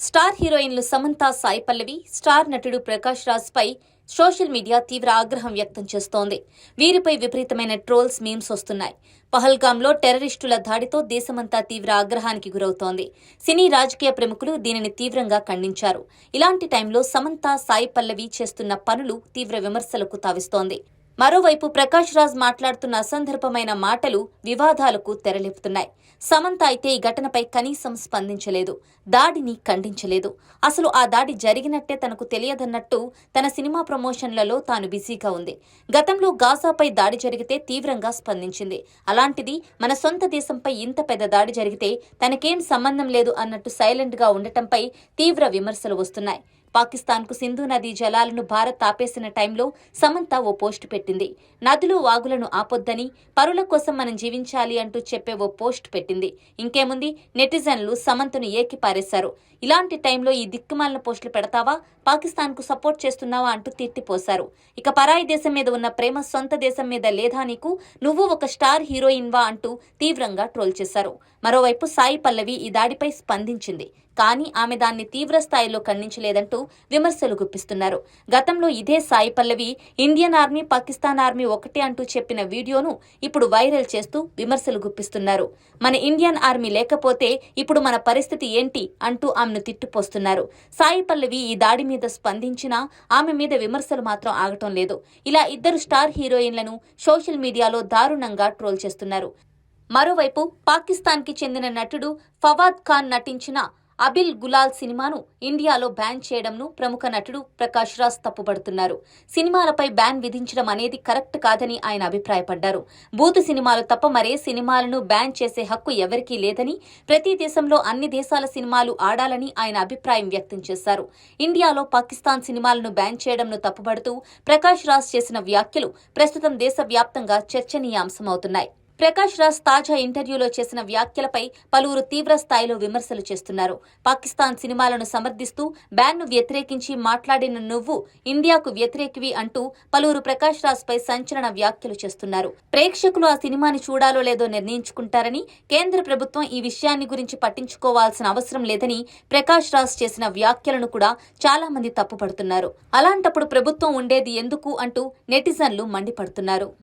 Star హీరోయిన్లు Samantha Sai Pallavi star నటుడు ప్రకాష్ రాజ్ పై సోషల్ మీడియా తీవ్ర ఆగ్రహం వ్యక్తం చేస్తోంది. వీరిపై విపరీతమైన ట్రోల్స్ మీమ్స్ వస్తున్నాయి. పహల్గాంలో టెర్రరిస్టుల దాడితో దేశమంతా తీవ్ర ఆగ్రహానికి గురవుతోంది. సినీ రాజకీయ ప్రముఖులు దీనిని తీవ్రంగా ఖండించారు. ఇలాంటి టైంలో సమంత సాయి పల్లవి చేస్తున్న పనులు తీవ్ర విమర్శలకు తావిస్తోంది. మరోవైపు ప్రకాష్ రాజ్ మాట్లాడుతున్న అసందర్భమైన మాటలు వివాదాలకు తెరలేపుతున్నాయి. సమంత అయితే ఈ ఘటనపై కనీసం స్పందించలేదు. దాడిని ఖండించలేదు. అసలు ఆ దాడి జరిగినట్టే తనకు తెలియదన్నట్టు తన సినిమా ప్రమోషన్లలో తాను బిజీగా ఉంది. గతంలో గాజాపై దాడి జరిగితే తీవ్రంగా స్పందించింది. అలాంటిది మన సొంత దేశంపై ఇంత పెద్ద దాడి జరిగితే తనకేం సంబంధం లేదు అన్నట్టు సైలెంట్గా ఉండటంపై తీవ్ర విమర్శలు వస్తున్నాయి. పాకిస్తాన్కు సింధు నదీ జలాలను భారత్ ఆపేసిన టైంలో సమంత ఓ పోస్ట్ పెట్టింది. నదులు వాగులను ఆపొద్దని పరుల కోసం మనం జీవించాలి అంటూ చెప్పే ఓ పోస్ట్ పెట్టింది. ఇంకేముంది? నెటిజన్లు సమంతను ఏకిపారేశారు. ఇలాంటి టైంలో ఈ దిక్కుమాలిన పోస్టులు పెడతావా? పాకిస్తాన్కు సపోర్ట్ చేస్తున్నావా? అంటూ తిట్టిపోశారు. ఇక పరాయి దేశం మీద ఉన్న ప్రేమ సొంత దేశం మీద లేదా నీకు? నువ్వు ఒక స్టార్ హీరోయిన్వా? అంటూ తీవ్రంగా ట్రోల్ చేశారు. మరోవైపు సాయి పల్లవి ఈ దాడిపై స్పందించింది. కానీ ఆమె దాన్ని తీవ్ర స్థాయిలో ఖండించలేదంటూ విమర్శలు గుప్పిస్తున్నారు. గతంలో ఇదే Sai Pallavi Indian army Pakistan army ఒకటే అంటూ చెప్పిన వీడియోను ఇప్పుడు వైరల్ చేస్తూ విమర్శలు గుప్పిస్తున్నారు. మన ఇండియన్ ఆర్మీ లేకపోతే ఇప్పుడు మన పరిస్థితి ఏంటి అంటూ ఆమెను తిట్టుపోస్తున్నారు. సాయి పల్లవి ఈ దాడి మీద స్పందించినా ఆమె మీద విమర్శలు మాత్రం ఆగటం లేదు. ఇలా ఇద్దరు స్టార్ హీరోయిన్లను సోషల్ మీడియాలో దారుణంగా ట్రోల్ చేస్తున్నారు. మరోవైపు పాకిస్తాన్కి చెందిన నటుడు ఫవాద్ ఖాన్ నటించిన అబిల్ గులాల్ సినిమాను ఇండియాలో బ్యాన్ చేయడంను ప్రముఖ నటుడు ప్రకాష్ రాజ్ తప్పుపడుతున్నారు. సినిమాలపై బ్యాన్ విధించడం అనేది కరెక్ట్ కాదని ఆయన అభిప్రాయపడ్డారు. బూత్ సినిమాలు తప్ప మరే సినిమాలను బ్యాన్ చేసే హక్కు ఎవరికీ లేదని ప్రతి దేశంలో అన్ని దేశాల సినిమాలు ఆడాలని ఆయన అభిప్రాయం వ్యక్తం చేశారు. ఇండియాలో పాకిస్తాన్ సినిమాలను బ్యాన్ చేయడంను తప్పుపడుతూ ప్రకాష్ రాజ్ చేసిన వ్యాఖ్యలు ప్రస్తుతం దేశవ్యాప్తంగా చర్చనీయాంశమవుతున్నాయి. ప్రకాష్ రాజ్ తాజా ఇంటర్వ్యూలో చేసిన వ్యాఖ్యలపై పలువురు తీవ్ర స్థాయిలో విమర్శలు చేస్తున్నారు. పాకిస్తాన్ సినిమాలను సమర్థిస్తూ బ్యాన్ను వ్యతిరేకించి మాట్లాడిన నువ్వు ఇండియాకు వ్యతిరేకివి అంటూ పలువురు ప్రకాష్ రాజ్ పై సంచలన వ్యాఖ్యలు చేస్తున్నారు. ప్రేక్షకులు ఆ సినిమాని చూడాలో లేదో నిర్ణయించుకుంటారని కేంద్ర ప్రభుత్వం ఈ విషయాన్ని గురించి పట్టించుకోవాల్సిన అవసరం లేదని ప్రకాష్ రాజ్ చేసిన వ్యాఖ్యలను కూడా చాలా మంది తప్పుపడుతున్నారు. అలాంటప్పుడు ప్రభుత్వం ఉండేది ఎందుకు అంటూ నెటిజన్లు మండిపడుతున్నారు.